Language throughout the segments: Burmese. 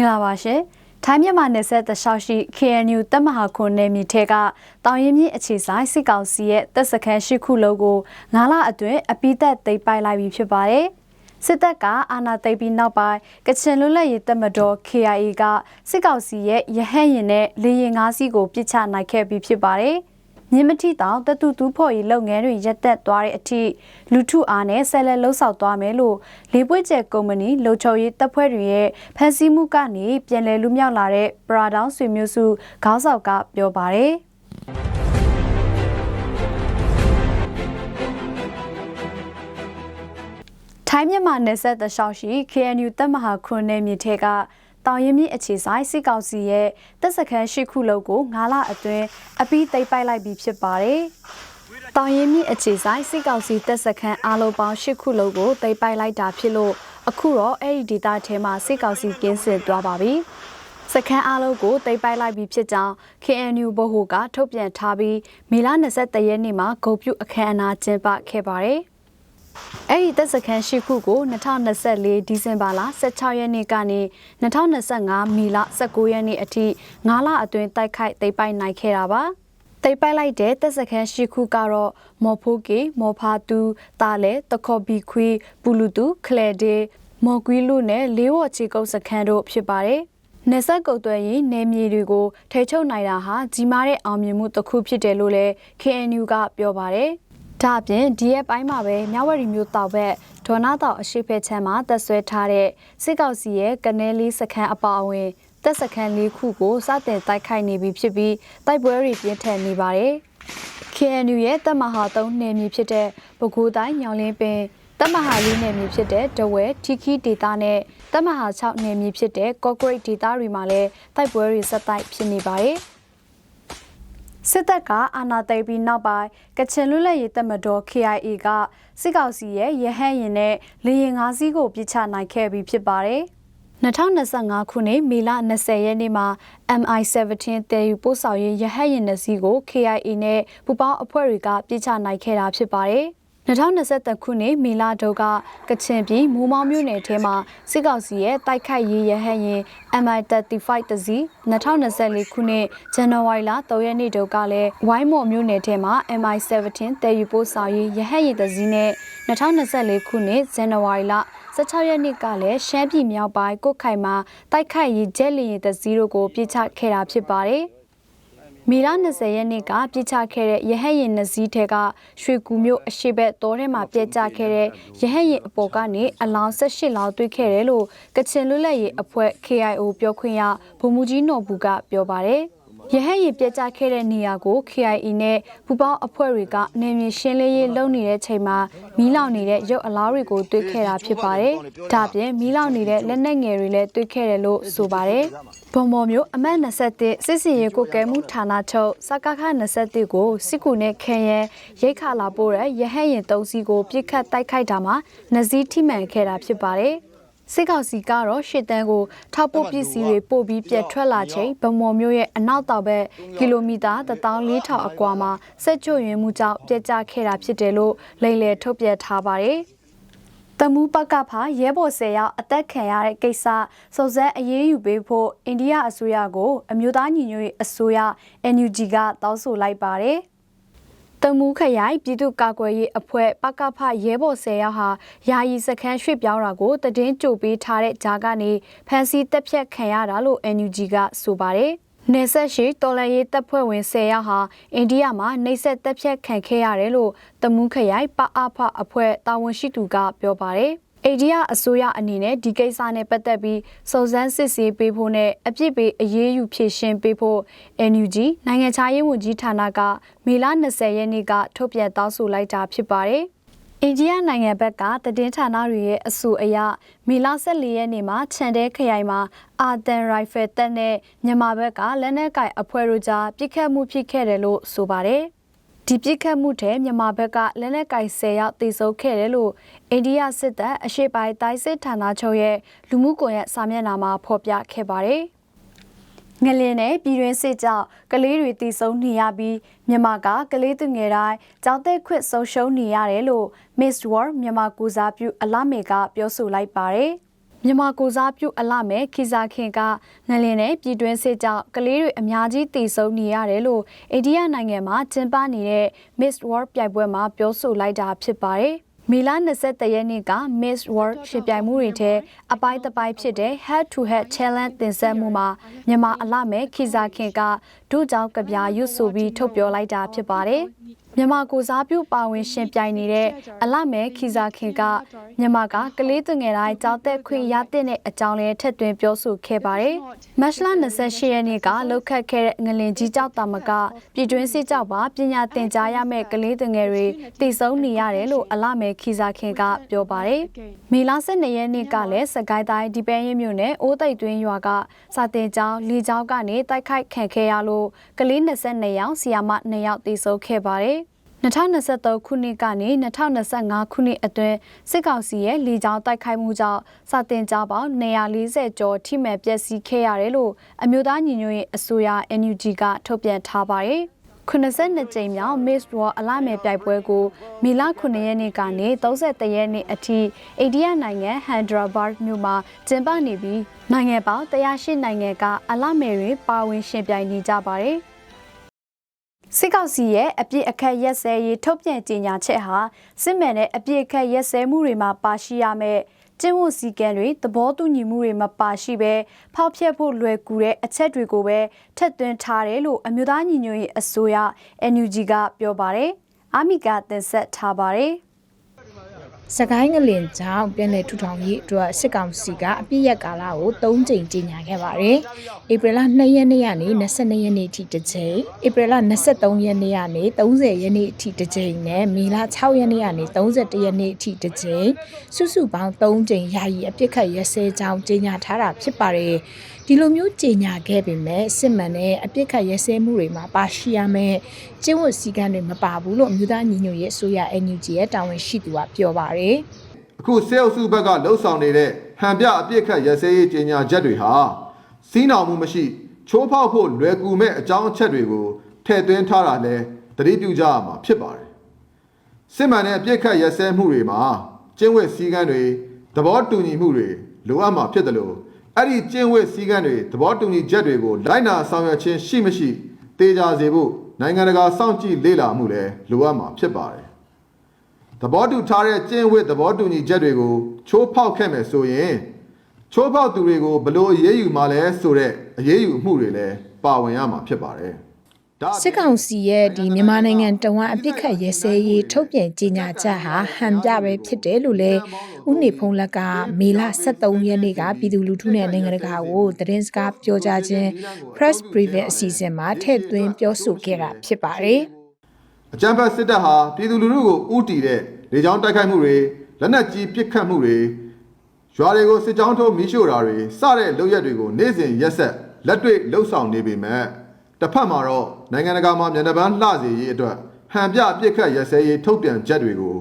မင်္ဂလာပါရှင်။ထိုင်းမြန်မာနယ်စပ်တလျှောက်ရှိ KNU တပ်မဟာခွန်နယ်မြေထဲကတောင်ရင်မြင့်အခြေဆိုင်စစ်ကောင်စီရဲ့တပ်စခန်းရှိခုလုံးကိုငါးလအတွင်းအပိသက်သိမ်းပိုက်လိုက်ပြီဖြစ်ပါတယ်။စစ်တပ်ကအာဏာသိမ်းပြီးနောက်ပိုင်းကချင်လွတ်လပ်ရေးတပ်မတော် KIA ကစစ်ကောင်စီရဲ့ရဟန်းရင်နဲ့လေရင်ငါးစီးကိုပစ်ချနိုင်ခဲ့ပြီးဖြစ်ပါတယ်။ မြင်းမထီတောင်တတူတူဖို့ရီလုပ်ငန်းတွေရပ်သက်သွားတဲ့အထိလူထုအားနဲ့ဆက်လက်လှုပ်ဆောင်သွားမယ်လို့လေးပွေ့ကျဲကုမ္ပဏီလုံခြုံရေးတပ်ဖွဲ့တွေရဲ့ဖန်ဆီးမှုကနေပြန်လည်လူမြောက်လာတဲ့ပရာဒေါင်းဆွေမျိုးစုခေါင်းဆောင်ကပြောပါတယ်ထိုင်းမြန်မာနယ်စပ်တလျှောက်ရှိ KNU တပ်မဟာခွန်နယ်မြေထဲက တောင်ရင်မြင့်အခြေဆိုင်စစ်ကောင်စီရဲ့တပ်စခန်းရှိခုလုံးကို9လအတွင်းအပြီးသိမ်းပိုက်လိုက်ပြီးဖြစ်ပါတယ်။တောင်ရင်မြင့်အခြေဆိုင်စစ်ကောင်စီတပ်စခန်းအားလုံးပေါင်း10ခုလုံးကိုသိမ်းပိုက်လိုက်တာဖြစ်လို့အခုတော့အဲ့ဒီဒေသထဲမှာစစ်ကောင်စီကင်းစင်သွားပါပြီ။စခန်းအားလုံးကိုသိမ်းပိုက်လိုက်ပြီးဖြစ်ကြောင်း KNU ဘဟုကထုတ်ပြန်ထားပြီးမေလ23ရက်နေ့မှာဂုံပြုအခမ်းအနားကျင်းပခဲ့ပါတယ်။ အဲ့ဒီတပ်စခန်းရှိခုကို2024ဒီဇင်ဘာလ16ရက်နေ့ကနေ2025မီလ19ရက်နေ့အထိ9လအတွင်းတိုက်ခိုက်သိမ်းပိုက်နိုင်ခဲ့တာပါတိတ်ပိုက်လိုက်တဲ့တပ်စခန်းရှိခုကတော့မော်ဖိုးကေမော်ဖာတူတာလဲတခေါ်ဘီခွီပူလူတူခလဲဒေမော်ကွီလူနဲ့လေးဝေါ်ချီကုတ်စခန်းတို့ဖြစ်ပါတယ်။နေဆက်ကုတ်သွဲရင်နေမြေတွေကိုထိချုပ်နိုင်တာဟာကြီးမားတဲ့အောင်မြင်မှုတစ်ခုဖြစ်တယ်လို့လည်း KNU ကပြောပါတယ်။ ဒါအပြင်ဒီရဲ့ပိုင်းမှာပဲမြဝရီမျိုးတောက်ဘက်ဒေါ်နာတောက်အရှိဖက်ချမ်းမှာတက်ဆွဲထားတဲ့စစ်ကောက်စီရဲ့ကနေလေးစခန်းအပါအဝင်တက်စခန်းလေးခုကိုစတင်တိုက်ခိုက်နေပြီဖြစ်ပြီးတိုက်ပွဲတွေပြင်းထန်နေပါတယ်။ KNU ရဲ့တပ်မဟာ3နယ်မြေဖြစ်တဲ့ပဲခူးတိုင်းညောင်လင်းပင်တပ်မဟာလေးနယ်မြေဖြစ်တဲ့ဒဝဲထီခီဒေတာနဲ့တပ်မဟာ6နယ်မြေဖြစ်တဲ့ကော့ဂရိတ်ဒေတာတွေမှာလည်းတိုက်ပွဲတွေဆက်တိုက်ဖြစ်နေပါတယ်။ စစ်တပ်ကအာဏာသိမ်းပြီးနောက်ပိုင်းကချင်လွတ်လပ်ရေးတပ်မတော် KIA ကစစ်ကောင်စီရဲ့ရဟန်းရင်နဲ့လေရင်ငါးစီးကိုပြစ်ချနိုင်ခဲ့ပြီးဖြစ်ပါတယ်။2025ခုနှစ်မေလ20ရက်နေ့မှာ MI17 တဲယူပို့ဆောင်ရေးရဟတ်ရင်နစီကို KIA နဲ့ပူပေါင်းအဖွဲ့တွေကပြစ်ချနိုင်ခဲ့တာဖြစ်ပါတယ်။ 2023ခုနှစ်မေလတုန်းကကချင်ပြည်မူးမောင်းမြို့နယ်ထဲမှာစစ်ကောင်စီရဲ့တိုက်ခိုက်ရေးရဟတ်ရင် MI35 တစီ2024ခုနှစ်ဇန်နဝါရီလ3ရက်နေ့တုန်းကလည်းဝိုင်းမော်မြို့နယ်ထဲမှာ MI17 တည်ယူပို့ဆောင်ရေးရဟတ်ရင်တစီနဲ့2024ခုနှစ်ဇန်နဝါရီလ16ရက်နေ့ကလည်းရှမ်းပြည်မြောက်ပိုင်းကုတ်ခိုင်မှာတိုက်ခိုက်ရေးဂျက်လီရင်တစီတို့ကိုပြစ်ချခဲ့တာဖြစ်ပါတယ်။ မေလ20ရက်နေ့ကပြစ်ချခဲ့တဲ့ရဟတ်ရင်နစည်းထဲကရွှေကူမျိုးအရှိဘက်တောထဲမှာပြဲကျခဲ့တဲ့ရဟတ်ရင်အပေါ်ကနေအလောင်း18လောင်းတွေ့ခဲ့တယ်လို့ကချင်လွတ်လပ်ရေးအဖွဲ့ KIO ပြောခွင့်ရဗိုလ်မှူးကြီးနော်ဘူးကပြောပါတယ် ရဟတ်ရည်ပြကြခဲ့တဲ့နေရာကို KIE နဲ့ပူပေါင်းအဖွဲ့တွေကနေမြေရှင်းလင်းရေးလုပ်နေတဲ့ချိန်မှာမီးလောင်နေတဲ့ရုပ်အလားတွေကိုတွေ့ခဲ့တာဖြစ်ပါတယ်။ဒါပြင်မီးလောင်နေတဲ့လက်နက်ငယ်တွေလည်းတွေ့ခဲ့တယ်လို့ဆိုပါတယ်။ဘုံမော်မျိုးအမတ်21စစ်စင်ရေးကိုကဲမှုဌာနချုပ်စကခ21ကိုစစ်ကူနဲ့ခဲရဲရိတ်ခါလာပို့တဲ့ရဟတ်ရင်၃စီးကိုပြစ်ခတ်တိုက်ခိုက်တာမှာနဇီးထိမှန်ခဲ့တာဖြစ်ပါတယ်။ စစ်ကောင်စီကတော့ရှစ်တန်းကိုထောက်ပို့ပစ္စည်းတွေပို့ပြီးပြက်ထွက်လာချိန်ဗမော်မျိုးရဲ့အနောက်တောင်ဘက်ကီလိုမီတာ14000အကွာမှာစက်ချွရင်မှုကြောင့်ပြက်ကျခဲ့တာဖြစ်တယ်လို့လိန်လယ်ထုတ်ပြန်ထားပါတယ်။တမူပကဖာရဲဘော်ဆယ်ယောက်အသက်ခံရတဲ့ကိစ္စစုံစမ်းအရေးယူပေးဖို့အိန္ဒိယအစိုးရကို အမျိုးသားညီညွတ်ရေးအစိုးရ NUG ကတောင်းဆိုလိုက်ပါတယ်။ တမူးခရိုင်ပြည်သူ့ကာကွယ်ရေးအဖွဲ့ပကဖရဲဘော်၁၀ယောက်ဟာယာယီစခန်းရွှေ့ပြောင်းတာကိုတည်င်းကြိုပေးထားတဲ့ဂျာကနေဖန်စီတက်ဖြတ်ခံရတာလို့ NUG ကဆိုပါတယ်။နေဆက်ရှိတော်လန်ရေးတပ်ဖွဲ့ဝင်10ယောက်ဟာအိန္ဒိယမှာနှိပ်စက်တပ်ဖြတ်ခံခဲ့ရတယ်လို့တမူးခရိုင်ပအဖအဖွဲ့တာဝန်ရှိသူကပြောပါတယ်။ အိန္ဒိယအစိုးရအနေနဲ့ဒီကိစ္စနဲ့ပတ်သက်ပြီးစုံစမ်းစစ်ဆေးပေးဖို့နဲ့အပြစ်ပေးအရေးယူဖြေရှင်းပေးဖို့ NUG နိုင်ငံခြားရေးဝန်ကြီးဌာနကမေလ20ရက်နေ့ကထုတ်ပြန်တောင်းဆိုလိုက်တာဖြစ်ပါတယ်။အိန္ဒိယနိုင်ငံဘက်ကတည်င်းဌာနတွေရဲ့အဆိုအရမေလ14ရက်နေ့မှာခြံတဲခရိုင်မှာအာတန်ရိုင်ဖယ်တပ်နဲ့မြန်မာဘက်ကလက်နက်ကိုင်အဖွဲ့တို့ကြားပြစ်ခတ်မှုဖြစ်ခဲ့တယ်လို့ဆိုပါတယ်။ ဒီပြစ်ခတ်မှုထဲမြန်မာဘက်ကလက်နက်ကင်10ရောက်တေဆုံးခဲ့တယ်လို့အိန္ဒိယစစ်တပ်အရှိပိုင်းတိုင်းစစ်ဌာနချုပ်ရဲ့လူမှုကွန်ရက်စာမျက်နှာမှာဖော်ပြခဲ့ပါတယ်။ငလင်းနဲ့ပြည်တွင်းစစ်ကြောင့်ကလေးတွေတည်ဆုံနေရပြီးမြန်မာကကလေးသူငယ်တိုင်းကြောက်တဲ့ခွင့်ဆုံးရှုံးနေရတယ်လို့ Miss World မြန်မာကူစားပြုအလမေကပြောဆိုလိုက်ပါတယ်။ မြန်မာကိုစားပြုအလမဲ့ခီစာခင်ကငလင်နဲ့ပြည်တွင်းစစ်ကြောင့်ကလေးတွေအများကြီးတည်ဆုံနေရတယ်လို့အိန္ဒိယနိုင်ငံမှာကျင်းပနေတဲ့ Miss World ပြိုင်ပွဲမှာပြောဆိုလိုက်တာဖြစ်ပါတယ်။မီလာ23ရက်နေ့က Miss World ရှင်ပြိုင်မှုတွေထဲအပိုင်းတစ်ပိုင်းဖြစ်တဲ့ Head to Head Challenge တင်ဆက်မှုမှာမြန်မာအလမဲ့ခီစာခင်ကဒုကြောင့်ကပြာရွတ်ဆိုပြီးထုတ်ပြောလိုက်တာဖြစ်ပါတယ်။ မြန်မာကိုစားပြုပါဝင်ရှင်ပြိုင်နေတဲ့အလမဲခီစာခင်ကမြန်မာကကလေးသူငယ်တိုင်းကြောက်တဲ့ခွင့်ရတဲ့အကြောင်းလေးထက်သွင်းပြောဆိုခဲ့ပါတယ်။မတ်လ28ရက်နေ့ကလောက်ခတ်ခဲ့တဲ့ငလင်ကြီးကြောက်တာမကပြည်တွင်းစစ်ကြောက်ပါပညာသင်ကြားရမယ့်ကလေးသူငယ်တွေတည်ဆုံနေရတယ်လို့အလမဲခီစာခင်ကပြောပါတယ်။မေလ12ရက်နေ့ကလည်းစကိုင်းတိုင်းဒီပဲရင်မြို့နယ်အိုးသိပ်တွင်းရွာကစာတင်ကျောင်းလီကျောင်းကနေတိုက်ခိုက်ခံခဲ့ရလို့ကလေး22ယောက်ဆီယာမ2ယောက်တည်ဆုံခဲ့ပါတယ်။ 2023ခုနှစ်ကနေ2025ခုနှစ်အတွင်းစစ်ကောင်စီရဲ့လေကြောင်းတိုက်ခိုက်မှုကြောင့်စာတင်ကြားပေါင်း140ကျော်ထိမှန်ပျက်စီးခဲ့ရတယ်လို့အမျိုးသားညီညွတ်ရေးအစိုးရ NUG ကထုတ်ပြန်ထားပါတယ်။82ကြိမ်မြောက် Miss World အလားမယ်ပြိုင်ပွဲကိုမီလ9ရက်နေ့ကနေ31ရက်နေ့အထိအိန္ဒိယနိုင်ငံဟန်ဒရာဘတ်မြို့မှာကျင်းပနေပြီးနိုင်ငံပေါင်း108နိုင်ငံကအလားမယ်တွေပါဝင်ရှင်ပြိုင်နေကြပါတယ်။ စစ်ကောင်စီရဲ့အပြစ်အခက်ရက်စဲရေးထုတ်ပြန်ကြေညာချက်ဟာစစ်မှန်တဲ့အပြစ်အခက်ရက်စဲမှုတွေမှာပါရှိရမယ့်ကျင့်ဝတ်စည်းကမ်းတွေသဘောတူညီမှုတွေမပါရှိဘဲဖောက်ဖျက်ဖို့လွယ်ကူတဲ့အချက်တွေကိုပဲထက်သွင်းထားတယ်လို့အမျိုးသားညီညွတ်ရေးအစိုးရ NUG ကပြောပါတယ်။အာမီကတင်ဆက်ထားပါတယ်။ စကိုင်းငလင်ကြောင့်ပြည်내ထူထောင်ရေးအတွက်စစ်ကောင်စီကအပြည့်ရက်ကာလကို3ကြိမ်ကြီးညာခဲ့ပါတယ်။ဧပြီလ2ရက်နေ့ကနေ22ရက်နေ့အထိတစ်ကြိမ်၊ဧပြီလ23ရက်နေ့ကနေ30ရက်နေ့အထိတစ်ကြိမ်နဲ့မေလ6ရက်နေ့ကနေ31ရက်နေ့အထိတစ်ကြိမ်စုစုပေါင်း3ကြိမ်ယာယီအပြစ်ခတ်ရဲစဲကြောင်းကြီးညာထားတာဖြစ်ပါတယ်။ ဒီလိုမျိုးကြေညာခဲ့ပေမဲ့စစ်မှန်တဲ့အပြစ်ခတ်ရဲစဲမှုတွေမှာပါရှိရမယ်ကျင့်ဝတ်စည်းကမ်းတွေမပါဘူးလို့အမျိုးသားညီညွတ်ရေးအစိုးရ NUG ရဲ့တာဝန်ရှိသူကပြောပါတယ်အခုစေအုပ်စုဘက်ကလှုပ်ဆောင်နေတဲ့ဟန်ပြအပြစ်ခတ်ရစဲရေးကြေညာချက်တွေဟာစီးနှောင်မှုမရှိချိုးဖောက်ဖို့လွယ်ကူမဲ့အကြောင်းအချက်တွေကိုထည့်သွင်းထားတာလဲသတိပြုကြရမှာဖြစ်ပါတယ်စစ်မှန်တဲ့အပြစ်ခတ်ရစဲမှုတွေမှာကျင့်ဝတ်စည်းကမ်းတွေသဘောတူညီမှုတွေလိုအပ်မှာဖြစ်တယ်လို့ အဲ့ဒီကျင့်ဝတ်စည်းကမ်းတွေသဘောတူညီချက်တွေကိုလိုက်နာဆောင်ရွက်ခြင်းရှိမရှိတေချာစေဖို့နိုင်ငံတကာစောင့်ကြည့်လေ့လာမှုလည်းလိုအပ်မှာဖြစ်ပါတယ်။သဘောတူထားတဲ့ကျင့်ဝတ်သဘောတူညီချက်တွေကိုချိုးဖောက်ခဲ့မယ်ဆိုရင်ချိုးဖောက်သူတွေကိုဘလို့အရေးယူမှလဲဆိုတဲ့အရေးယူမှုတွေလည်းပါဝင်ရမှာဖြစ်ပါတယ်။ စစ်ကောင်စီရဲ့ဒီမြန်မာနိုင်ငံတဝမ်းအပြစ်ခတ်ရဲစဲရေးထုတ်ပြန်ကြေညာချက်ဟာဟန်ပြပဲဖြစ်တယ်လို့လည်းဥနေဖုံးလက်ကမေလ23ရက်နေ့ကပြည်သူလူထုနဲ့နိုင်ငံတကာကိုသတင်းစကားပြောကြားခြင်း press briefing အစီအစဉ်မှာထည့်သွင်းပြောဆိုခဲ့တာဖြစ်ပါတယ်။အကြံဖတ်စစ်တပ်ဟာပြည်သူလူထုကိုဥတီတဲ့လေကြောင်းတိုက်ခိုက်မှုတွေလက်နက်ကြီးပစ်ခတ်မှုတွေရွာတွေကိုစစ်ကြောင်းထုတ်မိရှို့တာတွေစတဲ့လုပ်ရက်တွေကိုနေ့စဉ်ရက်ဆက်လက်တွေ့လှုပ်ဆောင်နေပေမဲ့ တစ်ဖက်မှာတော့နိုင်ငံတကာမှာမြန်တပန်းလှစေရေးအတွက်ဟန်ပြပြစ်ခတ်ရစဲရေးထုတ်ပြန်ချက်တွေကို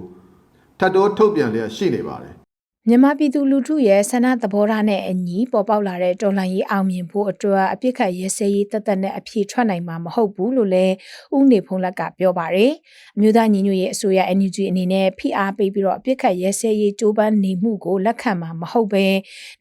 ထပ်တိုးထုတ်ပြန်လျက်ရှိနေပါတယ် မြန်မာပြည်သူလူထုရဲ့ဆန္ဒသဘောထားနဲ့အညီပေါ်ပေါက်လာတဲ့တော်လှန်ရေးအောင်မြင်ဖို့အတွက်အပြစ်ခတ်ရဲစဲရေးတသက်နဲ့အပြေထွက်နိုင်မှာမဟုတ်ဘူးလို့လည်းဦးနေဖုံးလက်ကပြောပါတယ်။အမျိုးသားညီညွတ်ရေးအစိုးရ NUG အနေနဲ့ဖိအားပေးပြီးတော့အပြစ်ခတ်ရဲစဲရေးကြိုးပမ်းနေမှုကိုလက်ခံမှာမဟုတ်ပဲ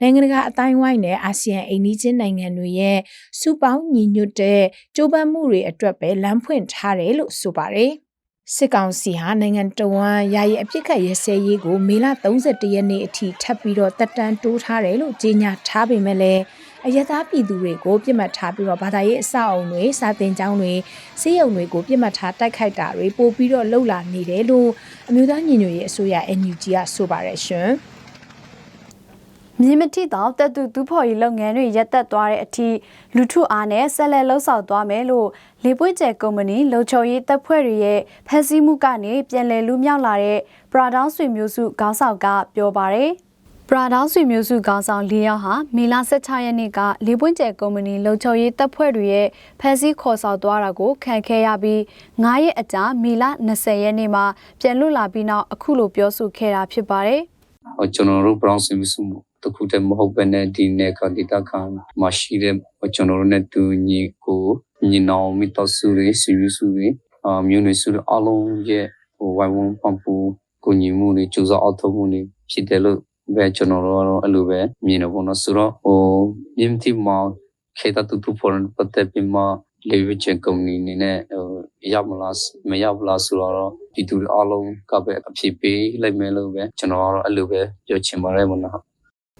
နိုင်ငံတကာအတိုင်းဝိုင်းနဲ့အာဆီယံအိမ်နီးချင်းနိုင်ငံတွေရဲ့စုပေါင်းညီညွတ်တဲ့ကြိုးပမ်းမှုတွေအတွက်ပဲလမ်းဖွင့်ထားတယ်လို့ဆိုပါတယ်။ စစ်ကောင်စီဟာနိုင်ငံတော်ဝန်ယာယီအပြစ်ခတ်ရဲစဲရေးကိုမေလ31ရက်နေ့အထိထပ်ပြီးတော့တက်တန်းတိုးထားတယ်လို့ကြေညာထားပေမဲ့လည်းအယသားပြည်သူတွေကိုပြစ်မှတ်ထားပြီးတော့ဘာသာရေးအဆောက်အုံတွေစာသင်ကျောင်းတွေစေယုံတွေကိုပြစ်မှတ်ထားတိုက်ခိုက်တာတွေပို့ပြီးတော့လှုပ်လာနေတယ်လို့အမျိုးသားညီညွတ်ရေးအစိုးရ NUG ကဆိုပါတယ်ရှင်။ မြင်းမတိတော့တက်သူသူဖော်ရေးလုပ်ငန်းတွေရပ်သက်သွားတဲ့အထိလူထုအားနဲ့ဆက်လက်လှုပ်ဆောင်သွားမယ်လို့လေပွေ့ကျဲကုမ္ပဏီလုံခြုံရေးတပ်ဖွဲ့တွေရဲ့ဖက်စီးမှုကနေပြန်လည်လူမြောက်လာတဲ့ပရာဒေါင်းဆွေမျိုးစုခေါင်းဆောင်ကပြောပါရယ်ပရာဒေါင်းဆွေမျိုးစုခေါင်းဆောင်၄ယောက်ဟာမေလ16ရက်နေ့ကလေပွင့်ကျဲကုမ္ပဏီလုံခြုံရေးတပ်ဖွဲ့တွေရဲ့ဖက်စီးခေါ်ဆောင်သွားတာကိုခံခဲ့ရပြီး9ရက်အကြာမေလ20ရက်နေ့မှာပြန်လွတ်လာပြီးနောက်အခုလိုပြောဆိုခဲ့တာဖြစ်ပါတယ်။ဟော ကျွန်တော်တို့ brown ဆွေမျိုးစုတခုတည်းမဟုတ်ဘဲနဲ့ဒီနယ်ကဒေတာခံမှာရှိတဲ့ကျွန်တော်တို့နဲ့တူညီကိုညီနောင်မိတော်စုတွေစီယူစုတွေအာမျိုးနွေစုတွေအလုံးရဲ့ဟိုဝိုင်ဝန်းပန်ပူကိုညီမှုတွေကြိုးစားအောက်ထုတ်မှုတွေဖြစ်တယ်လို့ပဲကျွန်တော်တို့ကတော့အဲ့လိုပဲမြင်နေပေါ့နော်ဆိုတော့ဟိုမြင့်တိမောင်ခေတ္တတူတူပေါ်ပတ်သက်ပြီးမှ လေဝချင်ကုမ္ပဏီအနေနဲ့ဟိုရောက်မလားမရောက်ဘူးလားဆိုတော့ဒီသူတွေအားလုံးကပဲအဖြစ်ပေးလိုက်မယ်လို့ပဲကျွန်တော်ကတော့အဲ့လိုပဲပြောချင်ပါတယ်ပေါ့နော်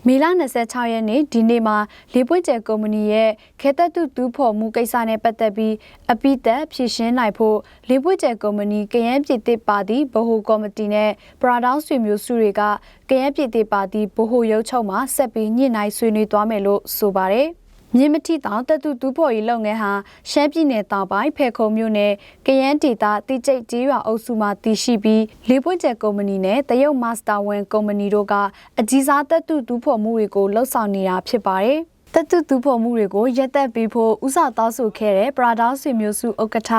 မေလ26ရက်နေ့ဒီနေ့မှာလေပွင့်ကျဲကုမ္ပဏီရဲ့ခေတ္တတူတူဖော်မှုကိစ္စနဲ့ပတ်သက်ပြီးအပိသက်ဖြည့်ရှင်းနိုင်ဖို့လေပွင့်ကျဲကုမ္ပဏီကရန်ပြည်တစ်ပါတီဗဟိုကော်မတီနဲ့ပရာဒေါင်းဆွေမျိုးစုတွေကကရန်ပြည်တစ်ပါတီဗဟိုရုပ်ချုပ်မှာဆက်ပြီးညှိနှိုင်းဆွေးနွေးသွားမယ်လို့ဆိုပါတယ်။ မြင်းမတိတောင်တက်တူတူဖော်ရေးလုပ်ငန်းဟာရှမ်းပြည်နယ်တောင်ပိုင်းဖေခုံမြို့နယ်ကရန်ဒေတာတိကျိတ်ကျေးရွာအုပ်စုမှာတည်ရှိပြီးလေပွင့်ကျဲကုမ္ပဏီနဲ့တရုတ်မတ်စတာဝန်ကုမ္ပဏီတို့ကအကြီးစားတက်တူတူဖော်မှုတွေကိုလှုပ်ဆောင်နေတာဖြစ်ပါတယ်။တက်တူတူဖော်မှုတွေကိုရက်သက်ပေးဖို့ဥစားတောင်းဆိုခဲ့တဲ့ပရာဒေါဆွေမျိုးစုဥက္ကဋ္ဌ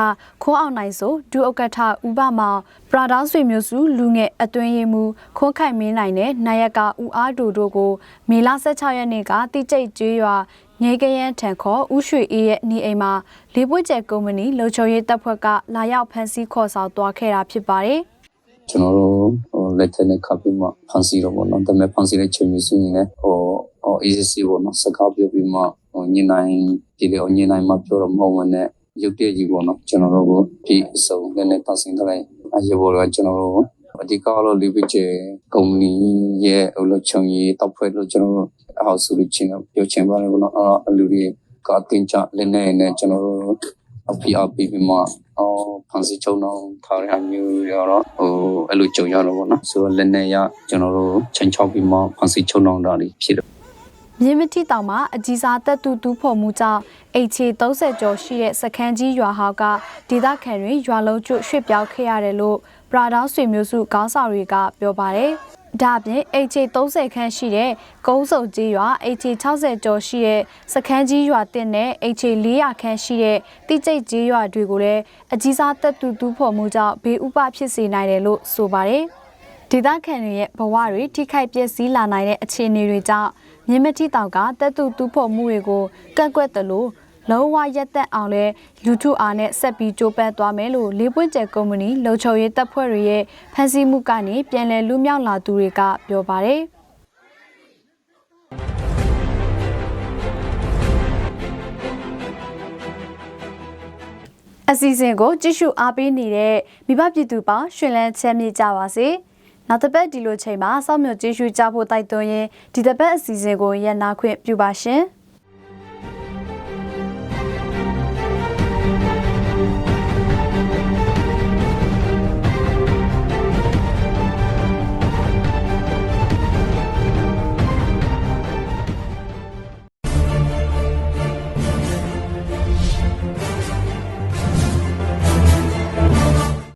ခွန်းအောင်နိုင်ဆိုဒုဥက္ကဋ္ဌဦးဘမောင်ပရာဒေါဆွေမျိုးစုလူငယ်အတွင်းရေးမှူးခွန်းခိုင်မင်းနိုင်နဲ့နာယကဦးအားဒိုတို့ကိုမေလ16ရက်နေ့ကတိကျိတ်ကျွေးရွာ ငေကရန်ထံခေါ်ဥရွှေအေးရဲ့နေအိမ်မှာလေပွင့်ကျဲကုမ္ပဏီလုံချုံရေးတပ်ဖွဲ့ကလာရောက်ဖမ်းဆီးခေါ်ဆောင်သွားခဲ့တာဖြစ်ပါတယ်။ကျွန်တော်တို့ဟိုလက်ထက်နဲ့ခပ်ပြီးမှဖန်စီတော့ပေါ့နော်ဒါပေမဲ့ဖန်စီတဲ့ချိန်မျိုးစီနေဟိုဟို ACC ပေါ့နော်စကားပြောပြီးမှဟိုညနိုင်ဒီလေညနိုင်မှပြောတော့မဟုတ်မနဲ့ရုပ်တရက်ကြီးပေါ့နော်ကျွန်တော်တို့ကိုဒီအစုံနဲ့နဲ့တဆင်ထားလိုက်အရေးပေါ်တော့ကျွန်တော်တို့အဓိကတော့လီဗီချေကုမ္ပဏီရဲ့ဟိုလိုချုံကြီးတောက်ဖွဲ့လို့ကျွန်တော်တို့ အဟောက်ဆိုလို့ချင်းပြောချင်ပါတယ်ပေါ့နော်အလူတွေကအတင်ချလက်နေနဲ့ကျွန်တော်တို့အဖီအပီပြီးမှအော်ဖန်စီချုံတော့ထားရမျိုးရတော့ဟိုအဲ့လိုကြုံရတော့ပေါ့နော်ဆိုတော့လက်နေရကျွန်တော်တို့ချင်းချောက်ပြီးမှဖန်စီချုံတော့တာတွေဖြစ်တယ် မြင်းမတိတောင်မှာအကြီးစားတက်တူတူဖော်မှုကြောင့် HA 30ကျော်ရှိတဲ့စခန်းကြီးရွာဟောက်ကဒေသခံတွေရွာလုံးကျွတ်ရွှေ့ပြောင်းခဲ့ရတယ်လို့ပရာဒေါဆွေမျိုးစုခေါင်းဆောင်တွေကပြောပါတယ်။ဒါအပြင် HA 30ခန်းရှိတဲ့ကုန်းစုံကြီးရွာ HA 60ကျော်ရှိတဲ့စခန်းကြီးရွာတင်နဲ့ HA 400ခန်းရှိတဲ့တိကျိတ်ကြီးရွာတွေကိုလည်းအကြီးစားတက်တူတူဖော်မှုကြောင့်ဘေးဥပဖြစ်စေနိုင်တယ်လို့ဆိုပါတယ်။ဒေသခံတွေရဲ့ဘဝတွေထိခိုက်ပျက်စီးလာနိုင်တဲ့အခြေအနေတွေကြောင့် မြင်းမတိတောင်ကတက်တူတူဖို့မှုတွေကိုကန့်ကွက်တယ်လို့လုံးဝရက်သက်အောင်လဲလူထုအားနဲ့ဆက်ပြီးကြိုးပမ်းသွားမယ်လို့လေးပွင့်ကျဲကုမ္ပဏီလုံခြုံရေးတပ်ဖွဲ့တွေရဲ့ဖန်ဆီးမှုကနေပြန်လည်လူမြောက်လာသူတွေကပြောပါတယ်အစီအစဉ်ကိုကြည့်ရှုအားပေးနေတဲ့မိဘပြည်သူပေါင်းရှင်လန်းချမ်းမြေ့ကြပါစေ။ နောက်တစ်ပတ်ဒီလိုချိန်မှာစောင့်မျှော်ကြည့်ရှုကြဖို့တိုက်တွန်းရင်းဒီတစ်ပတ်အစီအစဉ်ကိုရန်နာခွင့်ပြုပါရှင်။